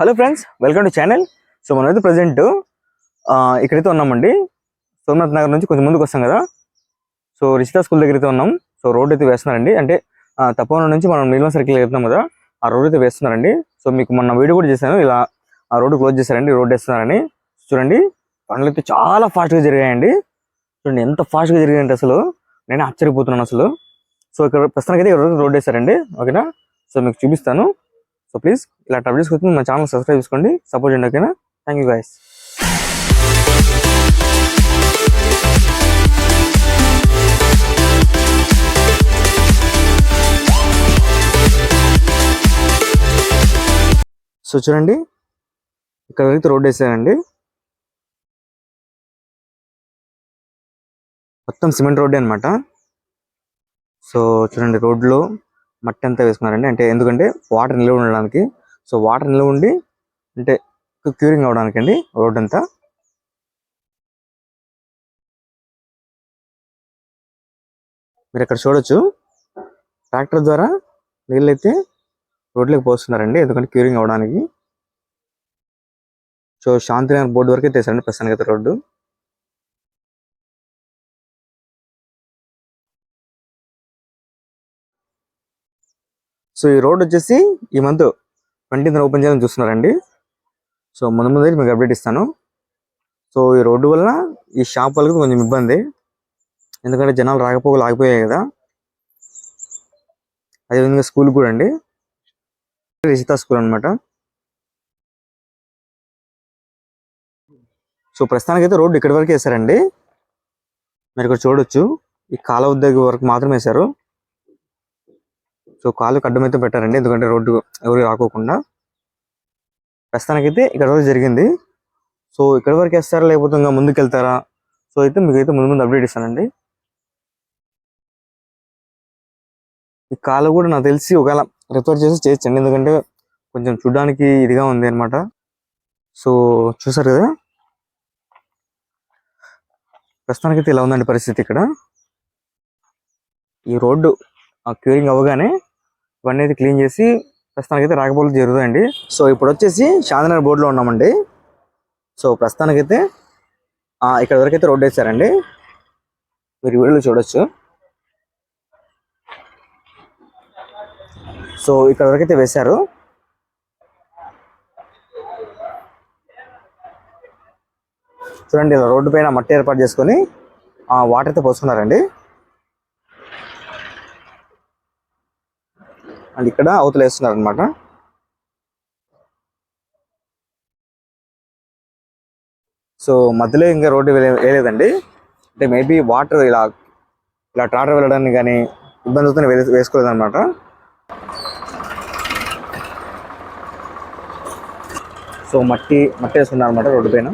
Hello friends welcome to channel so మనమైతే present ఇక్కడైతే ఉన్నామండి. సోమనాథ్ నగర్ నుంచి కొంచెం ముందుకు వస్తాం కదా. సో రిషితా స్కూల్ దగ్గర అయితే ఉన్నాం. సో రోడ్ అయితే వేస్తున్నారండి. అంటే ఆ, నుంచి మనం నీలం సర్కిల్ వెళ్తున్నాం కదా. ఆ రోడ్ అయితే వేస్తున్నారండి. సో మీకు మొన్న వీడియో కూడా చేశాను. ఇలా ఆ రోడ్డు క్లోజ్ చేశారండి. రోడ్ వేస్తున్నారని. చూడండి. పనులు అయితే చాలా ఫాస్ట్గా జరిగాయండి. చూడండి ఎంత ఫాస్ట్గా జరిగాయంటే అసలు. నేను ఆశ్చర్యపోతున్నాను అసలు. సో ఇక్కడ ప్రస్తుతానికి అయితే రోడ్ వేశారండి. ఓకేనా? సో మీకు చూపిస్తాను. సో ప్లీజ్ ఇలా అప్డేట్స్ కోసం మా ఛానల్ సబ్స్క్రైబ్ చేసుకోండి. సపోర్ట్ చేయండి ఓకేనా? థ్యాంక్ యూ గైస్ సో చూడండి ఇక్కడ వెళ్తే రోడ్ వేసారండి మొత్తం సిమెంట్ రోడ్డే అనమాట సో చూడండి రోడ్లో మట్టి అంతా వేసుకున్నారండి. అంటే ఎందుకంటే వాటర్ నిల్వ ఉండడానికి. సో వాటర్ నిల్వ ఉండి అంటే క్యూరింగ్ అవడానికి అండి రోడ్ అంతా మీరు ఇక్కడ చూడొచ్చు. ట్రాక్టర్ ద్వారా నీళ్ళైతే రోడ్లోకి పోస్తున్నారండి. ఎందుకంటే క్యూరింగ్ అవడానికి సో శాంతినగర్ బోర్డు వరకు తెస్తారండి ప్రస్తుతానికి అయితే రోడ్డు. సో ఈ రోడ్ వచ్చేసి ఈ మంత్ ట్వంటీన్త్ ఓపెన్ చేయాలని చూస్తున్నారండి. సో ముందు ముందు మీకు అప్డేట్ ఇస్తాను. సో ఈ రోడ్డు వల్ల ఈ షాప్ వాళ్ళకి కొంచెం ఇబ్బంది. ఎందుకంటే జనాలు రాకపోకలు ఆగిపోయాయి కదా. అదేవిధంగా స్కూల్ కూడా అండి. రిజితా స్కూల్ అనమాట సో ప్రస్తుతానికి అయితే రోడ్డు ఇక్కడి వరకు వేసారండి మీరు ఇక్కడ చూడొచ్చు. ఈ కాలువ దగ్గర వరకు మాత్రమే వేశారు. సో కాలు అడ్డం అయితే పెట్టారండి. ఎందుకంటే రోడ్డు ఎవరు రాకోకుండా ప్రస్తుతానికైతే ఇక్కడ వరకు జరిగింది. సో ఇక్కడ వరకు వేస్తారా లేకపోతే ఇంకా ముందుకు వెళ్తారా సో అయితే మీకు అయితే ముందు ముందు అప్డేట్ ఇస్తానండి. ఈ కాలు కూడా నాకు తెలిసి ఒకవేళ రిపేర్ చేసి చేయొచ్చండి ఎందుకంటే కొంచెం చూడడానికి ఇదిగా ఉంది అనమాట సో చూసారు కదా? ప్రస్తుతానికైతే ఇలా ఉందండి పరిస్థితి ఇక్కడ. ఈ రోడ్డు ఆ క్యూరింగ్ అవ్వగానే ఇవన్నీ అయితే క్లీన్ చేసి ప్రస్తుతానికైతే రాకపోవడం జరుగుతాయండి సో ఇప్పుడు వచ్చేసి శాంతినగర్ బోర్డులో ఉన్నామండి. సో ప్రస్తుతానికైతే ఇక్కడ వరకు అయితే రోడ్ వేసారండి. మీరు వీడియోలో చూడొచ్చు. సో ఇక్కడ వరకు అయితే వేశారు. చూడండి ఇలా రోడ్డు పైన మట్టి ఏర్పాటు చేసుకొని వాటర్ అయితే పోసుకున్నారండి. అండ్ ఇక్కడ అవతల వేస్తున్నారు అనమాట సో మధ్యలో ఇంకా రోడ్డు వేయలేదండి. అంటే మేబీ వాటర్ ఇలా ఇలా ట్రాటర్ వెళ్ళడానికి కానీ ఇబ్బంది అవుతుంది వే- వేసుకోలేదు అనమాట సో మట్టి మట్టి వేసుకున్నారు అనమాట రోడ్డు పైన.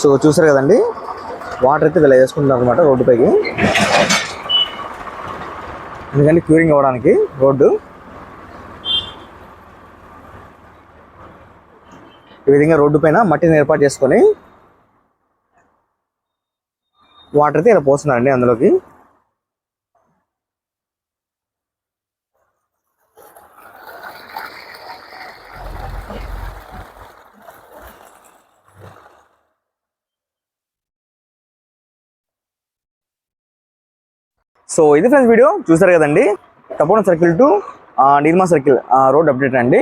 సో చూసారు కదండి? వాటర్ అయితే ఇలా వేసుకుంటున్నారు అనమాట రోడ్డు పైకి. ఎందుకంటే క్యూరింగ్ అవ్వడానికి రోడ్డు. ఈ విధంగా రోడ్డు పైన మట్టిని ఏర్పాటు చేసుకొని వాటర్ అయితే ఇలా పోస్తున్నారండి అందులోకి. సో ఇది ఫ్రెండ్స్ వీడియో చూసారు కదండి? Tapovan circle to Nirma circle road update అండి.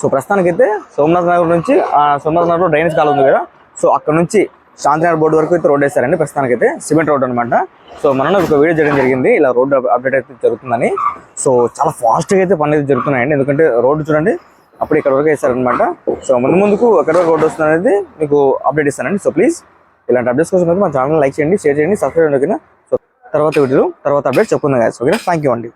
సో ప్రస్తుతానికైతే సోమనాథ్ నగర్ నుంచి ఆ, సోమనాథ్ నగర్లో డ్రైనేజ్ కాలం ఉంది కదా. సో అక్కడ నుంచి శాంతినగర్ బోర్డు వరకు అయితే రోడ్ వేస్తారండి ప్రస్తుతానికైతే. సిమెంట్ రోడ్ అనమాట సో మనం ఒక వీడియో చేయడం జరిగింది. ఇలా రోడ్ అప్డేట్ అయితే జరుగుతుందని. సో చాలా ఫాస్ట్గా అయితే పనులు అయితే జరుగుతున్నాయండి. ఎందుకంటే రోడ్డు చూడండి అప్పుడు ఇక్కడ వరకు వేస్తారనమాట సో ముందు ముందుకు ఎక్కడ వరకు రోడ్ వస్తుంది అనేది మీకు అప్డేట్ ఇస్తానండి. సో ప్లీజ్ ఇలాంటి అప్డేట్స్ కోసం మా ఛానల్ లైక్ చేయండి షేర్ చేయండి సబ్స్క్రైబ్ చేయండి ఓకేనా తర్వాత వీడియోలో తర్వాత అప్డేట్ చెప్పుకుందాం గాయస్ ఓకేనా థ్యాంక్ యూ అండి.